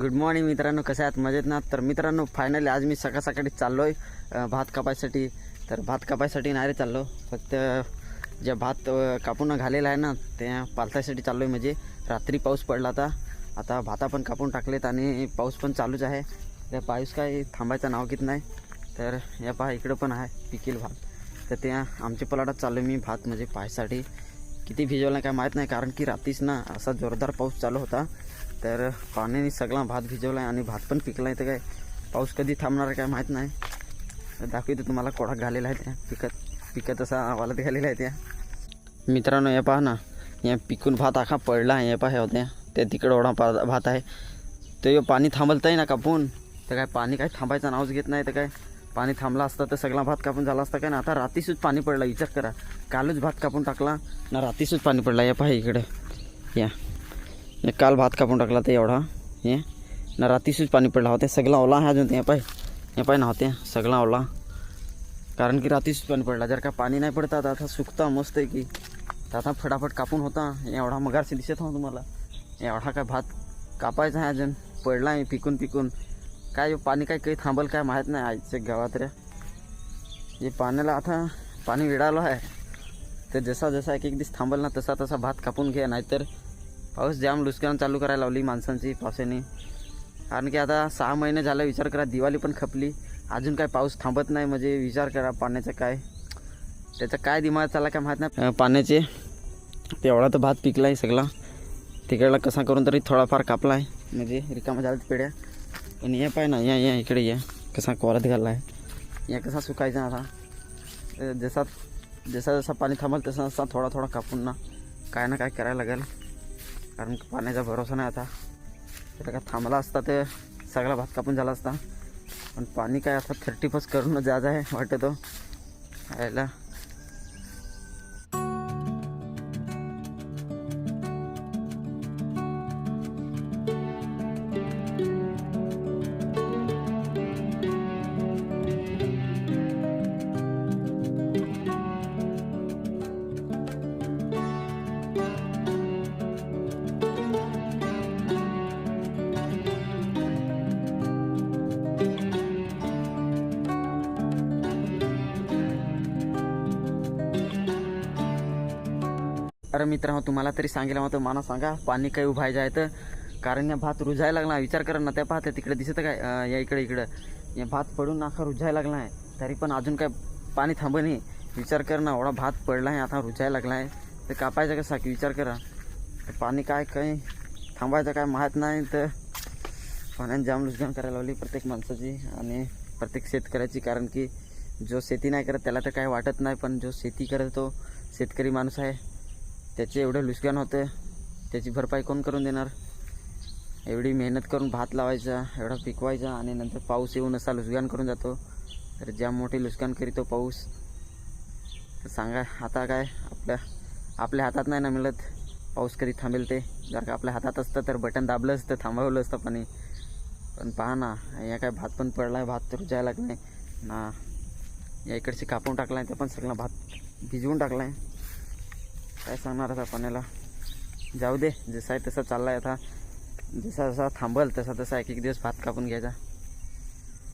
Good morning मित्रांनो. कसे आहात? मजेत ना? तर मित्रांनो फायनली आज मी सकाळ सकाळी चाललो आहे भात कापायसाठी. तर भात कापायसाठी नाही रे चाललो. फक्त जे भात कापून घालेला आहे ना त्या पालथायसाठी चाललो आहे म्हणजे. रात्री पाऊस पडला आता आता भाता पण कापून टाकलेत आणि पाऊस पण चालूच आहे. त्या पाऊस काय थांबायचं नाव घेत नाही. तर या पहा इकडं पण आहे पिकील भात. तर त्या आमच्या पलाटात चाललो मी भात म्हणजे पाहायसाठी किती भिजवला काय माहीत नाही कारण की रात्रीच ना असा जोरदार पाऊस चालू होता. तर पाण्याने सगळा भात भिजवला आहे आणि भात पण पिकला आहे तर काय पाऊस कधी थांबणार आहे काय माहीत नाही. तर दाखवतो तुम्हाला कोडा घालेला आहे त्या. पिकत पिकत असा वालत घालेला आहे त्या. मित्रांनो हे पहा ना. या पिकून भात आखा पडला आहे. हे पहा होत्या त्या तिकडं ओढा पा भात आहे. तर पाणी थांबलतं आहे ना कापून? तर काय पाणी काय थांबायचं नावच घेत नाही तर काय? पाणी थांबला असतं तर सगळा भात कापून झाला असता काय ना? आता रात्रीसूच पाणी पडला. विचार करा. कालच भात कापून टाकला. ना रात्रीसूच पाणी पडला. या पहा इकडं. या. काल भात कापून टाकला ते एवढा हे ना रात्रीसूच पाणी पडला होते सगळा ओला आहे अजून ते पाय हे पाय ना होते सगळा ओला कारण की रात्रीसूच पाणी पडला जर का पाणी नाही पडतं आता आता सुकता मस्त आहे की। तर आता फटाफट कापून होता एवढा मगारशी दिसत हो तुम्हाला एवढा काय भात कापायचा आहे अजून पडला आहे पिकून पिकून। काय हे पाणी काय काही थांबल काय माहीत नाही आजच्या गावात रे हे पाण्याला आता पाणी विडालो आहे तर जसा जसा एक एक दिवस थांबल ना तसा तसा भात कापून घ्या नाहीतर पाऊस जाम लुसकान चालू करायला लावली माणसांची पावसाने. कारण की आता सहा महिने झाला विचार करा दिवाळी पण खपली. अजून काय पाऊस थांबत नाही म्हणजे विचार करा पाण्याचा काय. त्याचा काय दिमाग चालला काय माहीत नाही. पाण्याचे तेवढा तर भात पिकला आहे सगळा. तिकडला कसा करून तरी थोडाफार कापला आहे म्हणजे रिकामा झाला पेड्या पण या पाय ना या या इकडे या. कसा कोरात घालला आहे या कसा सुकायचा आता. जसा जसा जसा पाणी थांबल तसा तसा थोडा थोडा कापून ना. काय ना काय करायला लागेल. कारण पाण्याचा भरोसा नाही आता. तर का थांबला असता तर सगळा भात कापून झाला असता. पण पाणी काय आता थर्टी फर्स्ट करून जायचं आहे वाटतो यायला अरे मित्र हो, तुम्हाला तरी सांगितलं हो, मग मला सांगा पाणी काही उभायचं आहे तर कारण या भात रुजायला लागला विचार करा ना त्या पाहते तिकडे दिसत काय? या इकडे इकडं. या भात पडून नाका रुजायला लागला आहे. तरी पण अजून काय पाणी थांब नाही. विचार कर ना एवढा भात पडला आहे आता रुजायला लागला आहे. तर कापायचा कसा की विचार करा. तर पाणी काय काही थांबायचं काय माहीत नाही तर पाण्याने जाम लुसगण करायला लावली प्रत्येक माणसाची आणि प्रत्येक शेतकऱ्याची. कारण की जो शेती नाही करत त्याला तर काय वाटत नाही पण जो शेती करत तो शेतकरी माणूस आहे. त्याचे एवढं लुसगान होतं. त्याची भरपाई कोण करून देणार? एवढी मेहनत करून भात लावायचा एवढा पिकवायचा आणि नंतर पाऊस येऊन असा लुसगान करून जातो. तर ज्या मोठे लुसगान करीतो पाऊस. तर सांगा आता काय? आपल्या आपल्या हातात नाही ना मिळत. पाऊस कधी थांबेल ते? जर का आपल्या हातात असतं तर बटन दाबलं असतं थांबवलं असतं पाणी पण पहा ना या काय भात पण पडला आहे भात रुजायला लागला आहे ना या इकडची कापून टाकला आहे ते पण सगळा भात भिजवून टाकला आहे काय सांगणार आता पाण्याला जाऊ दे जसा आहे तसा चालला आहे आता. जसा जसा थांबल तसा तसा एक एक दिवस भात कापून घ्यायचा.